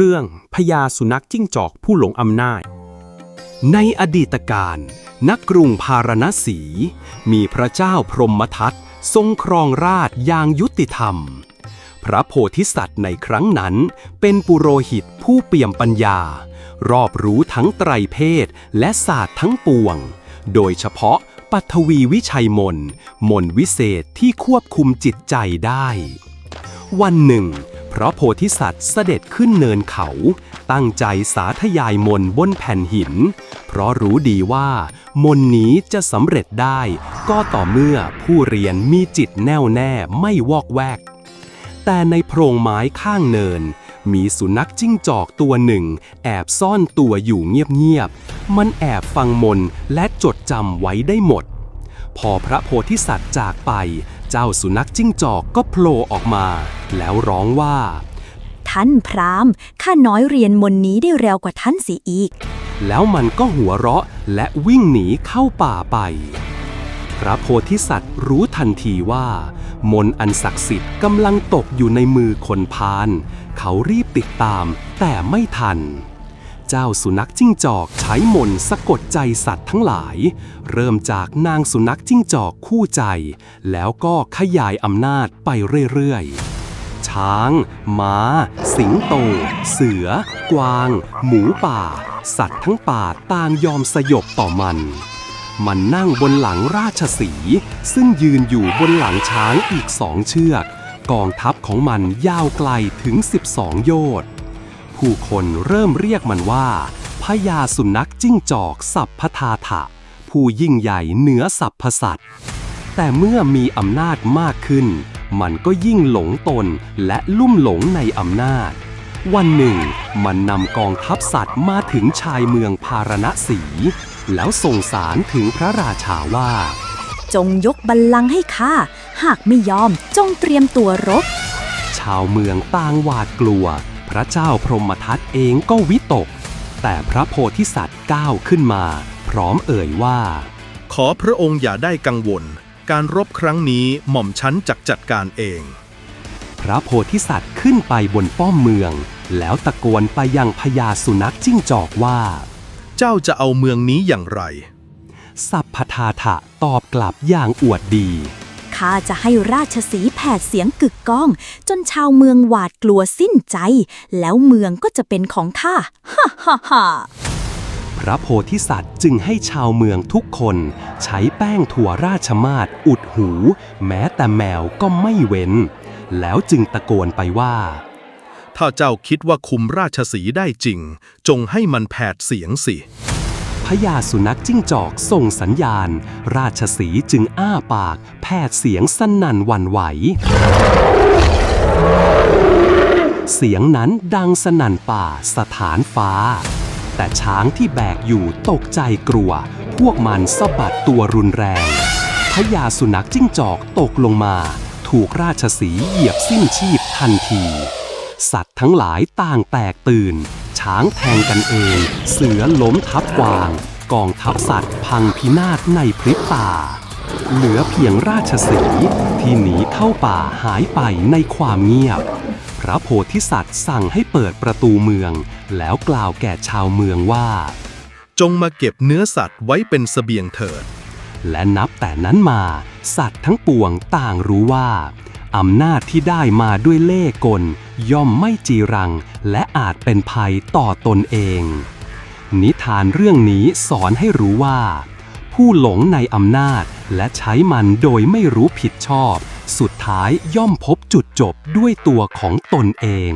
เรื่องพญาสุนัขจิ้งจอกผู้หลงอำนาจ ในอดีตการนักกรุงพาราณสี มีพระเจ้าพรหมทัตทรงครองราชย์อย่างยุติธรรม พระโพธิสัตว์ในครั้งนั้น เป็นปุโรหิตผู้เปี่ยมปัญญา รอบรู้ทั้งไตรเพศและศาสตร์ทั้งปวง โดยเฉพาะปัทวีวิชัยมนต์มนต์วิเศษที่ควบคุมจิตใจได้ วันหนึ่ง พราะโพธิสัตว์เสด็จขึ้นเนินเขา ตั้งใจสาธยายมนบนแผ่นหิน เพราะรู้ดีว่า มนนี้จะสำเร็จได้ ก็ต่อเมื่อผู้เรียนมีจิตแน่วแน่ไม่วอกแวก แต่ในโพรงไม้ข้างเนิน มีสุนัขจิ้งจอกตัวหนึ่ง แอบซ่อนตัวอยู่เงียบๆ มันแอบฟังมนและจดจำไว้ได้หมด พอพระโพธิสัตว์จากไป เจ้าสุนัขจิ้งจอกก็โผล่ออกมา แล้วร้องว่า ท่านพราหมณ์ข้าน้อยเรียนมนต์นี้ได้เร็วกว่าท่านเสียอีก แล้วมันก็หัวเราะและวิ่งหนีเข้าป่าไป พระโพธิสัตว์รู้ทันทีว่า มนต์อันศักดิ์สิทธิ์กำลังตกอยู่ในมือคนพาลเขารีบติดตามแต่ไม่ทัน เจ้าสุนัขจิ้งจอกใช้มนต์สะกดใจสัตว์ทั้งหลาย เริ่มจากนางสุนัขจิ้งจอกคู่ใจ แล้วก็ขยายอำนาจไปเรื่อยๆ ช้าง ม้า สิงโต เสือ กวาง หมูป่า สัตว์ทั้งป่าต่างยอมสยบต่อมัน มันนั่งบนหลังราชสี ซึ่งยืนอยู่บนหลังช้างอีกสองเชือก กองทัพของมันยาวไกลถึง 12 โยชน์ ผู้คนเริ่มเรียกมันว่าพญาสุนัขจิ้งจอกสัพพทาถะ ผู้ยิ่งใหญ่เหนือสรรพสัตว์แต่เมื่อมีอำนาจมากขึ้น มันก็ยิ่งหลงตนและลุ่มหลงในอำนาจ วันหนึ่ง มันนำกองทัพสัตว์มาถึงชายเมืองพาราณสี แล้วส่งสารถึงพระราชาว่า จงยกบัลลังก์ให้ข้าหากไม่ยอมจงเตรียมตัวรบ ชาวเมืองต่างหวาดกลัวพ ระเจ้าพรหมทัตเองก็วิตก แต่พระโพธิสัตว์ก้าวขึ้นมา พร้อมเอ่ยว่า ขอพระองค์อย่าได้กังวล การรบครั้งนี้หม่อมชั้นจักจัดการเอง พระโพธิสัตว์ขึ้นไปบนป้อมเมือง แล้วตะโกนไปยังพญาสุนัขจิ้งจอกว่า เจ้าจะเอาเมืองนี้อย่างไรสัพพทาถะตอบกลับอย่างอวดดี ข้าจะให้ราชสีห์แผดเสียงกึกก้อง จนชาวเมืองหวาดกลัวสิ้นใจ แล้วเมืองก็จะเป็นของข้าฮ่าฮ่าฮ่าพระโพธิสัตว์จึงให้ชาวเมืองทุกคน ใช้แป้งถั่วราชมาศอุดหู แม้แต่แมวก็ไม่เว้น แล้วจึงตะโกนไปว่า ถ้าเจ้าคิดว่าคุมราชสีห์ได้จริง จงให้มันแผดเสียงสิ พญาสุนัขจิ้งจอกส่งสัญญาณ ราชสีจึงอ้าปาก แผดเสียงสนั่นหวั่นไหว เสียงนั้นดังสนั่นป่าสถานฟ้า แต่ช้างที่แบกอยู่ตกใจกลัว พวกมันสะบัดตัวรุนแรงพญาสุนัขจิ้งจอกตกลงมา ถูกราชสีเหยียบสิ้นชีพทันที สัตว์ทั้งหลายต่างแตกตื่น ช้างแทงกันเอง เสือล้มทับกวาง กองทัพสัตว์พังพินาศในพริบตา เหลือเพียงราชสีห์ที่หนีเข้าป่าหายไปในความเงียบ พระโพธิสัตว์สั่งให้เปิดประตูเมือง แล้วกล่าวแก่ชาวเมืองว่า จงมาเก็บเนื้อสัตว์ไว้เป็นเสบียงเถิด และนับแต่นั้นมา สัตว์ทั้งปวงต่างรู้ว่า อำนาจที่ได้มาด้วยเล่กล ย่อมไม่จีรัง และอาจเป็นภัยต่อตนเอง นิทานเรื่องนี้สอนให้รู้ว่า ผู้หลงในอำนาจและใช้มันโดยไม่รู้ผิดชอบ สุดท้ายย่อมพบจุดจบด้วยตัวของตนเอง